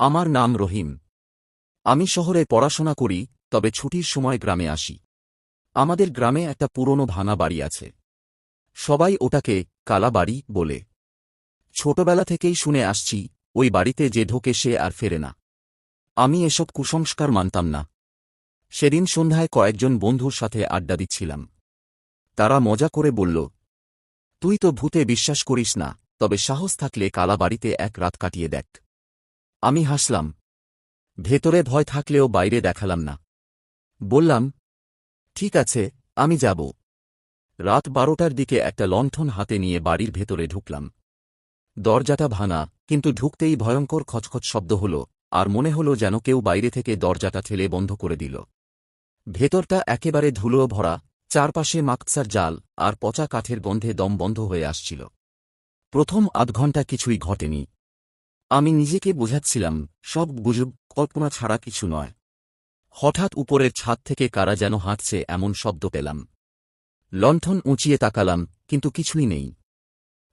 আমার নাম রহিম। আমি শহরে পড়াশোনা করি, তবে ছুটির সময় গ্রামে আসি। আমাদের গ্রামে একটা পুরনো ভাঙা বাড়ি আছে। সবাই ওটাকে কালা বাড়ি বলে। ছোটবেলা থেকেই শুনে আসছি, ওই বাড়িতে যে ঢোকে সে আর ফেরে না। আমি এসব কুসংস্কার মানতাম না। সেদিন সন্ধ্যায় কয়েকজন বন্ধুর সাথে আড্ডা দিচ্ছিলাম। তারা মজা করে বলল, তুই তো ভূতে বিশ্বাস করিস না, তবে সাহস থাকলে কালা বাড়িতে এক রাত কাটিয়ে দেখ। আমি হাসলাম। ভেতরে ভয় থাকলেও বাইরে দেখালাম না। বললাম, ঠিক আছে, আমি যাব। রাত বারোটার দিকে একটা লণ্ঠন হাতে নিয়ে বাড়ির ভেতরে ঢুকলাম। দরজাটা ভাঙা, কিন্তু ঢুকতেই ভয়ঙ্কর খচখচ শব্দ হল, আর মনে হল যেন কেউ বাইরে থেকে দরজাটা ঠেলে বন্ধ করে দিল। ভেতরটা একেবারে ধুলো ভরা, চারপাশে মাকসার জাল আর পচা কাঠের গন্ধে দম বন্ধ হয়ে আসছিল। প্রথম আধ ঘণ্টা কিছুই ঘটেনি আমি নিজেকে বোঝাচ্ছিলাম, সব গুজব কল্পনা ছাড়া কিছু নয়। হঠাৎ উপরের ছাদ থেকে কারা যেন হাঁটছে এমন শব্দ পেলাম। লণ্ঠন উঁচিয়ে তাকালাম, কিন্তু কিছুই নেই।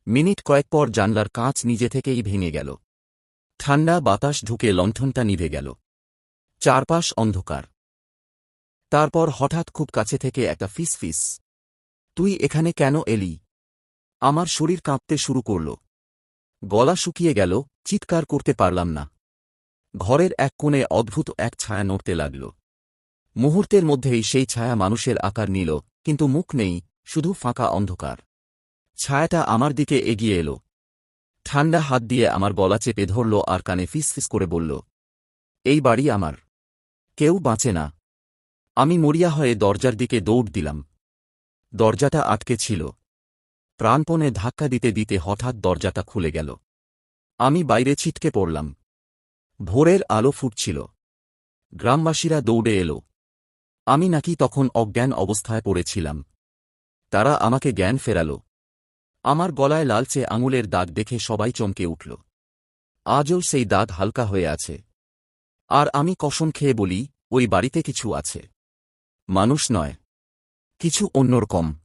মিনিট কয়েক পর জানলার কাঁচ নিজে থেকেই ভেঙে গেল। ঠান্ডা বাতাস ঢুকে লণ্ঠনটা নিভে গেল। চারপাশ অন্ধকার। তারপর হঠাৎ খুব কাছে থেকে একটা ফিস ফিস। তুই এখানে কেন এলি? আমার শরীর কাঁপতে শুরু করল। গলা শুকিয়ে গেল চিৎকার করতে পারলাম না। ঘরের এক কোণে অদ্ভুত এক ছায়া নড়তে লাগল। মুহূর্তের মধ্যেই সেই ছায়া মানুষের আকার নিল, কিন্তু মুখ নেই, শুধু ফাঁকা অন্ধকার। ছায়াটা আমার দিকে এগিয়ে এলো। ঠান্ডা হাত দিয়ে আমার গলা চেপে ধরল আর কানে ফিস ফিস করে বলল, এই বাড়ি আমার। কেউ বাঁচে না। আমি মরিয়া হয়ে দরজার দিকে দৌড় দিলাম। দরজাটা আটকে ছিল। প্রাণপণে ধাক্কা দিতে দিতে হঠাৎ দরজাটা খুলে গেল। আমি বাইরে ছিটকে পড়লাম। ভোরের আলো ফুটছিল। গ্রামবাসীরা দৌড়ে এলো। আমি নাকি তখন অজ্ঞান অবস্থায় পড়েছিলাম। তারা আমাকে জ্ঞান ফেরাল। আমার গলায় লালচে আঙুলের দাগ দেখে সবাই চমকে উঠল। আজও সেই দাগ হালকা হয়ে আছে। আর আমি কসম খেয়ে বলি, ওই বাড়িতে কিছু আছে। মানুষ নয়। কিছু অন্যরকম।